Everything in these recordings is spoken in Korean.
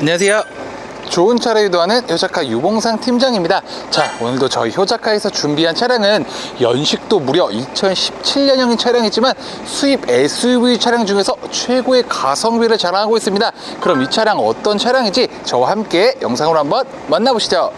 안녕하세요. 좋은 차를 유도하는 효자카 유봉상 팀장입니다. 자, 오늘도 저희 효자카에서 준비한 차량은 연식도 무려 2017년형인 차량이지만 수입 SUV 차량 중에서 최고의 가성비를 자랑하고 있습니다. 그럼 이 차량 어떤 차량인지 저와 함께 영상으로 한번 만나보시죠.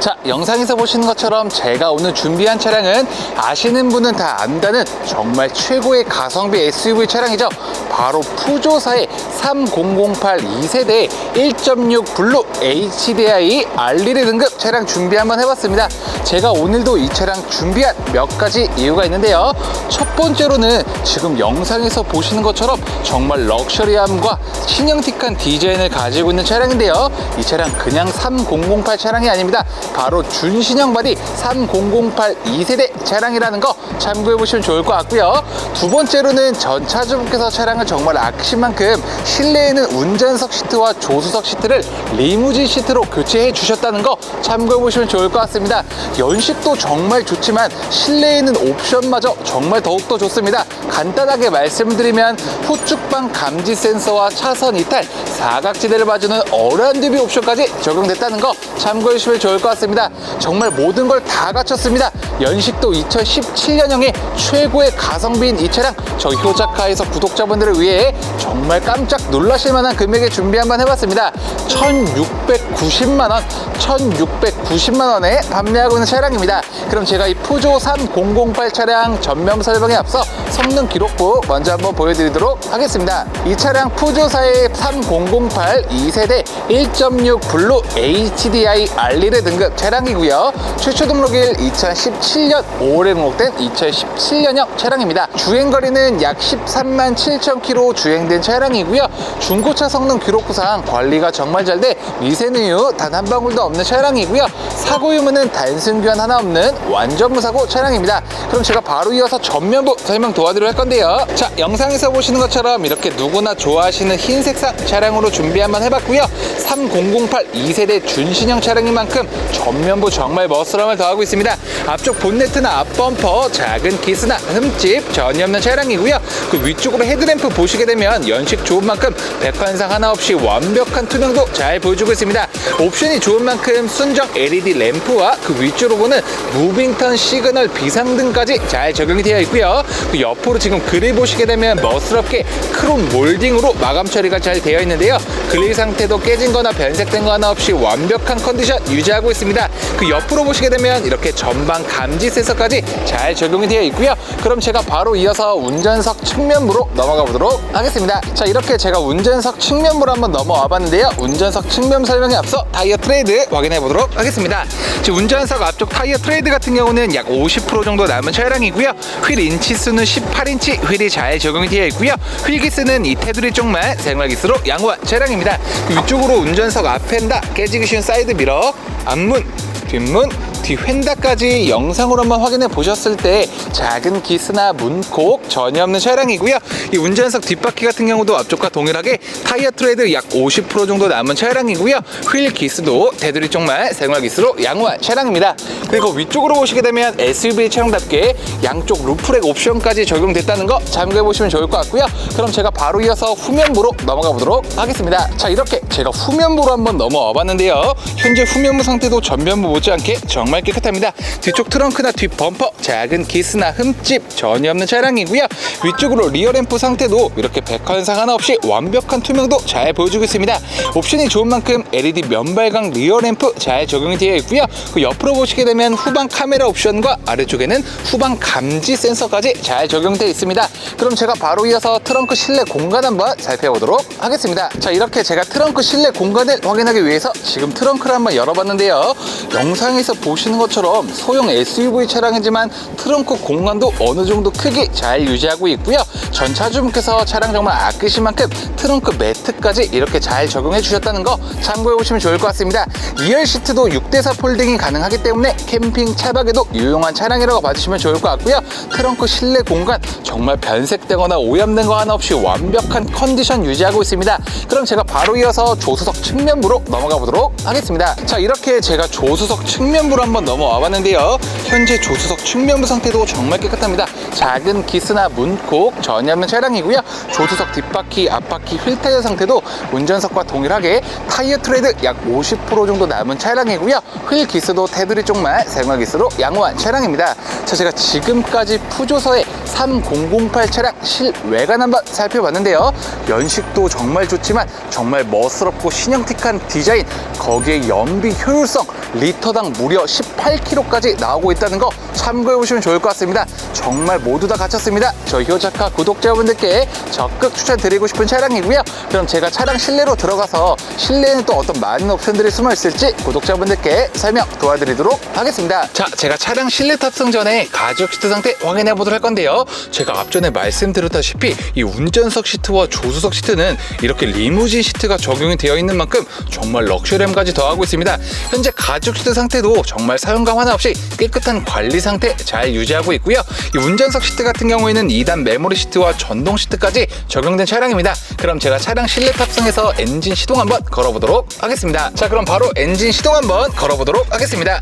자, 영상에서 보시는 것처럼 제가 오늘 준비한 차량은 아시는 분은 다 안다는 정말 최고의 가성비 SUV 차량이죠. 바로 푸조사의 3008 2세대 1.6 블루 HDI R1 등급 차량 준비 한번 해봤습니다. 제가 오늘도 이 차량 준비한 몇 가지 이유가 있는데요. 첫 번째로는 지금 영상에서 보시는 것처럼 정말 럭셔리함과 신형틱한 디자인을 가지고 있는 차량인데요. 이 차량 그냥 3008 차량이 아닙니다. 바로 준신형 바디 3008 2세대 차량이라는 거 참고해 보시면 좋을 것 같고요. 두 번째로는 전 차주분께서 차량을 정말 아끼신 만큼 실내에는 운전석 시트와 조수석 시트를 리무진 시트로 교체해 주셨다는 거 참고해 보시면 좋을 것 같습니다. 연식도 정말 좋지만 실내에 는 옵션마저 정말 더욱더 좋습니다. 간단하게 말씀드리면 후측방 감지 센서와 차선 이탈, 사각지대를 봐주는 어라운드 뷰 옵션까지 적용됐다는 거 참고해 주시면 좋을 것 같습니다. 정말 모든 걸 다 갖췄습니다. 연식도 2017년형의 최고의 가성비인 이 차량 저희 효자카에서 구독자분들을 위해 정말 깜짝 놀라실 만한 금액에 준비 한번 해봤습니다. 1690만 원, 1690만 원에 판매하고 있는 차량입니다. 그럼 제가 이 푸조 3008 차량 전면 설명에 앞서 성능 기록부 먼저 한번 보여드리도록 하겠습니다. 이 차량 푸조사의 3008 2세대 1.6 블루 HDI R1 등급 차량이고요. 최초 등록일 2017년 5월에 등록된 2017년형 차량입니다. 주행거리는 약 13만 7천 킬로 주행된 차량이고요. 중고차 성능 기록부상 관리가 정말 잘 돼 미세누유 단한 방울도 없는 차량이고요. 사고 유무는 단순 교환 하나 없는 완전 무사고 차량입니다. 그럼 제가 바로 이어서 전면부 설명 도와드리도록 할 건데요. 자, 영상에서 보시는 것처럼 이렇게 누구나 좋아하시는 흰 색상 차량으로 준비 한번 해봤고요. 3008 2세대 준신형 차량인 만큼 전면부 정말 멋스러움을 더하고 있습니다. 앞쪽 본네트나 앞범퍼, 작은 기스나 흠집 전혀 없는 차량이고요. 그 위쪽으로 헤드램프 보시게 되면 연식 좋은 만큼 백환상 하나 없이 완벽한 투명도 잘 보여주고 있습니다. 옵션이 좋은 만큼 순정 LED 램프와 그 위쪽으로 보는 무빙턴 시그널 비상등까지 잘 적용이 되어 있고요. 그 옆으로 지금 그릴 보시게 되면 멋스럽게 크롬 몰딩으로 마감 처리가 잘 되어 있는데요. 그릴 상태도 깨진 거나 변색된 거 하나 없이 완벽한 컨디션 유지하고 있습니다. 그 옆으로 보시게 되면 이렇게 전방 감지 센서까지 잘 적용이 되어 있고요. 그럼 제가 바로 이어서 운전석 측면부로 넘어가 보도록 하겠습니다. 자, 이렇게 제가 운전석 측면부로 한번 넘어와 봤는데요. 운전석 측면 설명에 앞서 타이어 트레이드 확인해 보도록 하겠습니다. 지금 운전석 앞쪽 타이어 트레이드 같은 경우는 약 50% 정도 남은 차량이고요. 휠 인치 수는 18인치 휠이 잘 적용이 되어 있고요. 휠 기스는 이 테두리 쪽만 생활 기스로 양호한 차량입니다. 그 위쪽으로 운전석 앞엔다 깨지기 쉬운 사이드 미러, 앞문, 뒷문, 뒤 휀다까지 영상으로 한번 확인해 보셨을 때 작은 기스나 문콕 전혀 없는 차량이고요. 이 운전석 뒷바퀴 같은 경우도 앞쪽과 동일하게 타이어 트레드 약 50% 정도 남은 차량이고요. 휠 기스도 테두리 쪽만 생활 기스로 양호한 차량입니다. 그리고 위쪽으로 보시게 되면 SUV 차량답게 양쪽 루프렉 옵션까지 적용됐다는 거 참고해 보시면 좋을 것 같고요. 그럼 제가 바로 이어서 후면부로 넘어가 보도록 하겠습니다. 자 이렇게 제가 후면부로 한번 넘어와 봤는데요. 현재 후면부 상태도 전면부 못지않게 정말 깨끗합니다. 뒤쪽 트렁크나 뒷 범퍼 작은 기스나 흠집 전혀 없는 차량이고요. 위쪽으로 리어 램프 상태도 이렇게 백화현상 하나 없이 완벽한 투명도 잘 보여주고 있습니다. 옵션이 좋은 만큼 LED 면발광 리어 램프 잘 적용이 되어 있고요. 그 옆으로 보시게 되면 후방 카메라 옵션과 아래쪽에는 후방 감지 센서까지 잘 적용되어 있습니다. 그럼 제가 바로 이어서 트렁크 실내 공간 한번 살펴보도록 하겠습니다. 자 이렇게 제가 트렁크 실내 공간을 확인하기 위해서 지금 트렁크를 한번 열어봤는데요. 영상에서 보시 는 것처럼 소형 SUV 차량이지만 트렁크 공간도 어느 정도 크기 잘 유지하고 있고요. 전 차주분께서 차량 정말 아끼신 만큼 트렁크 매트까지 이렇게 잘 적용해 주셨다는 거 참고해 보시면 좋을 것 같습니다. 2열 시트도 6대4 폴딩이 가능하기 때문에 캠핑 차박에도 유용한 차량이라고 봐주시면 좋을 것 같고요. 트렁크 실내 공간 정말 변색되거나 오염된 거 하나 없이 완벽한 컨디션 유지하고 있습니다. 그럼 제가 바로 이어서 조수석 측면부로 넘어가 보도록 하겠습니다. 자 이렇게 제가 조수석 측면부로 한번 넘어와 봤는데요. 현재 조수석 측면부 상태도 정말 깨끗합니다. 작은 기스나 문콕 전혀 없는 차량이고요. 조수석 뒷바퀴, 앞바퀴 휠 타이어 상태도 운전석과 동일하게 타이어 트레드 약 50% 정도 남은 차량이고요. 휠 기스도 테두리 쪽만 생활 기스로 양호한 차량입니다. 자, 제가 지금까지 푸조서의 3008 차량 실외관 한번 살펴봤는데요. 연식도 정말 좋지만 정말 멋스럽고 신형틱한 디자인, 거기에 연비 효율성, 리터당 무려 18km까지 나오고 있다는 거 참고해 보시면 좋을 것 같습니다. 정말 모두 다 갖췄습니다. 저희 효자카 구독자분들께 적극 추천드리고 싶은 차량이고요. 그럼 제가 차량 실내로 들어가서 실내에는 또 어떤 많은 옵션들이 숨어 있을지 구독자분들께 설명 도와드리도록 하겠습니다. 자, 제가 차량 실내 탑승 전에 가죽 시트 상태 확인해 보도록 할 건데요. 제가 앞전에 말씀드렸다시피 이 운전석 시트와 조수석 시트는 이렇게 리무진 시트가 적용이 되어 있는 만큼 정말 럭셔리함까지 더하고 있습니다. 현재 가죽 시트 상태도 정말 사용감 하나 없이 깨끗한 관리 상태 잘 유지하고 있고요. 이 운전석 시트 같은 경우에는 2단 메모리 시트와 전동 시트까지 적용된 차량입니다. 그럼 제가 차량 실내 탑승해서 엔진 시동 한번 걸어보도록 하겠습니다. 자, 그럼 바로 엔진 시동 한번 걸어보도록 하겠습니다.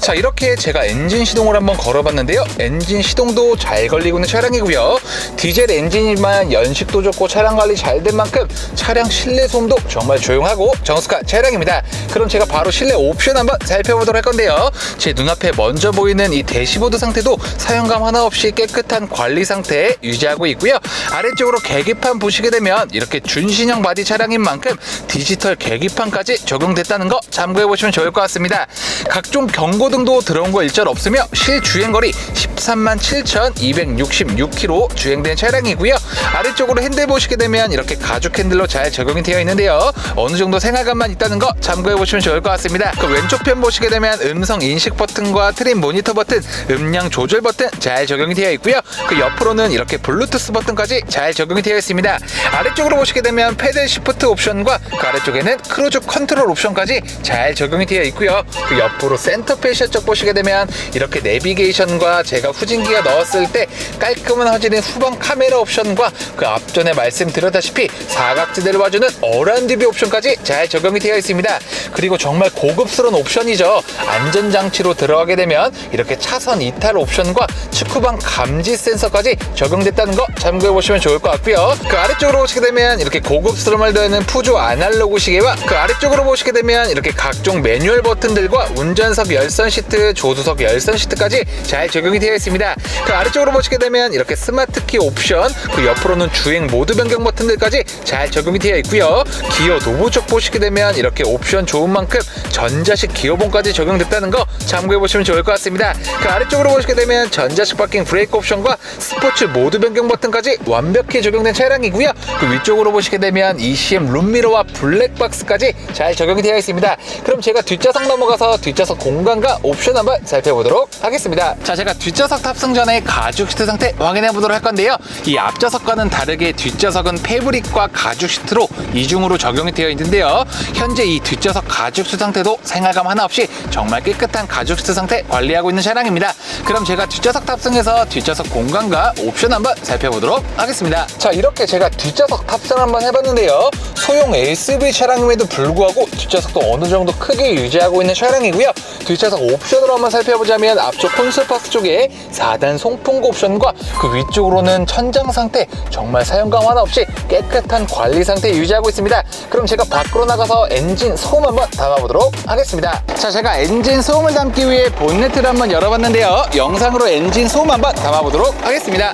자 이렇게 제가 엔진 시동을 한번 걸어봤는데요. 엔진 시동도 잘 걸리고 있는 차량이고요. 디젤 엔진이지만 연식도 좋고 차량 관리 잘 된 만큼 차량 실내 소음도 정말 조용하고 정숙한 차량입니다. 그럼 제가 바로 실내 옵션 한번 살펴보도록 할 건데요. 제 눈앞에 먼저 보이는 이 대시보드 상태도 사용감 하나 없이 깨끗한 관리 상태 유지하고 있고요. 아래쪽으로 계기판 보시게 되면 이렇게 준신형 바디 차량인 만큼 디지털 계기판까지 적용됐다는 거 참고해 보시면 좋을 것 같습니다. 각종 경고 등도 들어온 거 일절 없으며 실주행거리 13만 7,266km 주행된 차량이고요. 아래쪽으로 핸들 보시게 되면 이렇게 가죽 핸들로 잘 적용이 되어 있는데요. 어느 정도 생활감만 있다는 거 참고해 보시면 좋을 것 같습니다. 그 왼쪽 편 보시게 되면 음성 인식 버튼과 트림 모니터 버튼, 음량 조절 버튼 잘 적용이 되어 있고요. 그 옆으로는 이렇게 블루투스 버튼까지 잘 적용이 되어 있습니다. 아래쪽으로 보시게 되면 패들 시프트 옵션과 그 아래쪽에는 크루즈 컨트롤 옵션까지 잘 적용이 되어 있고요. 그 옆으로 센터 페시 아쪽 보시게 되면 이렇게 내비게이션과 제가 후진기가 넣었을 때 깔끔한 화질인 후방 카메라 옵션과 그 앞전에 말씀드렸다시피 사각지대를 봐주는 어란디비 옵션까지 잘 적용이 되어 있습니다. 그리고 정말 고급스러운 옵션이죠. 안전장치로 들어가게 되면 이렇게 차선 이탈 옵션과 측후방 감지 센서까지 적용됐다는 거 참고해 보시면 좋을 것 같고요. 그 아래쪽으로 보시게 되면 이렇게 고급스러움을 더하는 푸조 아날로그 시계와 그 아래쪽으로 보시게 되면 이렇게 각종 매뉴얼 버튼들과 운전석 열선 시트, 조수석 열선 시트까지 잘 적용이 되어 있습니다. 그 아래쪽으로 보시게 되면 이렇게 스마트 키 옵션, 그 옆으로는 주행 모드 변경 버튼들까지 잘 적용이 되어 있고요. 기어 노브 쪽 보시게 되면 이렇게 옵션 좋은 만큼 전자식 기어봉까지 적용됐다는 거 참고해 보시면 좋을 것 같습니다. 그 아래쪽으로 보시게 되면 전자식 파킹 브레이크 옵션과 스포츠 모드 변경 버튼까지 완벽히 적용된 차량이고요. 그 위쪽으로 보시게 되면 ECM 룸미러와 블랙박스까지 잘 적용이 되어 있습니다. 그럼 제가 뒷좌석 넘어가서 뒷좌석 공간과 옵션 한번 살펴보도록 하겠습니다. 자, 제가 뒷좌석 탑승 전에 가죽 시트 상태 확인해 보도록 할 건데요. 이 앞좌석과는 다르게 뒷좌석은 패브릭과 가죽 시트로 이중으로 적용이 되어 있는데요. 현재 이 뒷좌석 가죽 시트 상태도 생활감 하나 없이 정말 깨끗한 가죽 시트 상태 관리하고 있는 차량입니다. 그럼 제가 뒷좌석 탑승해서 뒷좌석 공간과 옵션 한번 살펴보도록 하겠습니다. 자, 이렇게 제가 뒷좌석 탑승 한번 해봤는데요. 소형 SUV 차량임에도 불구하고 뒷좌석도 어느 정도 크게 유지하고 있는 차량이고요. 뒷좌석 옵션으로 한번 살펴보자면 앞쪽 콘솔박스 쪽에 4단 송풍구 옵션과 그 위쪽으로는 천장 상태 정말 사용감 하나 없이 깨끗한 관리 상태 유지하고 있습니다. 그럼 제가 밖으로 나가서 엔진 소음 한번 담아보도록 하겠습니다. 자, 제가 엔진 소음을 담기 위해 본네트를 한번 열어봤는데요. 영상으로 엔진 소음 한번 담아보도록 하겠습니다.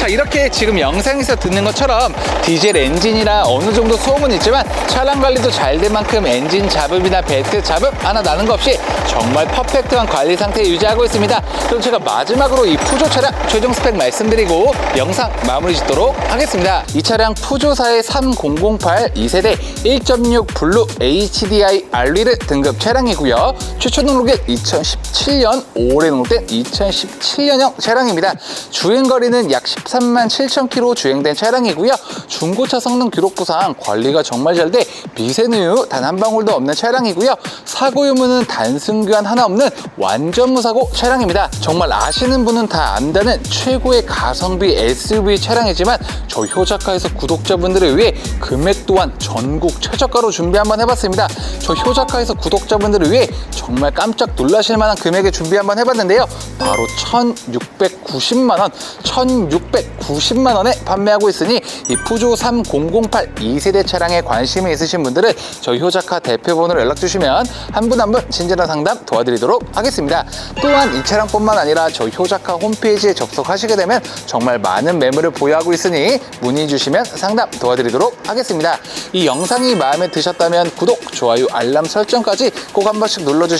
자 이렇게 지금 영상에서 듣는 것처럼 디젤 엔진이라 어느 정도 소음은 있지만 차량 관리도 잘 된 만큼 엔진 잡음이나 벨트 잡음 하나 나는 거 없이 정말 퍼펙트한 관리 상태 유지하고 있습니다. 그럼 제가 마지막으로 이 푸조 차량 최종 스펙 말씀드리고 영상 마무리 짓도록 하겠습니다. 이 차량 푸조사의 3008 2세대 1.6 블루 HDI 알리르 등급 차량이고요. 최초 등록일 2017년 5월에 등록된 2017년형 차량입니다. 주행거리는 약 13만 7천 킬로 주행된 차량이고요. 중고차 성능 기록부상 관리가 정말 잘 돼 미세누유 단 한 방울도 없는 차량이고요. 사고 유무는 단순 교환 하나 없는 완전 무사고 차량입니다. 정말 아시는 분은 다 안다는 최고의 가성비 SUV 차량이지만 저 효자카에서 구독자분들을 위해 금액 또한 전국 최저가로 준비 한번 해봤습니다. 저 효자카에서 구독자분들을 위해 정말 깜짝 놀라실 만한 금액에 준비 한번 해봤는데요. 바로 1,690만 원, 1,690만 원에 판매하고 있으니 이 푸조 3008 2세대 차량에 관심이 있으신 분들은 저희 효자카 대표번호로 연락 주시면 한분 한 분 친절한 상담 도와드리도록 하겠습니다. 또한 이 차량뿐만 아니라 저희 효자카 홈페이지에 접속하시게 되면 정말 많은 매물을 보유하고 있으니 문의 주시면 상담 도와드리도록 하겠습니다. 이 영상이 마음에 드셨다면 구독, 좋아요, 알람 설정까지 꼭 한 번씩 눌러주시면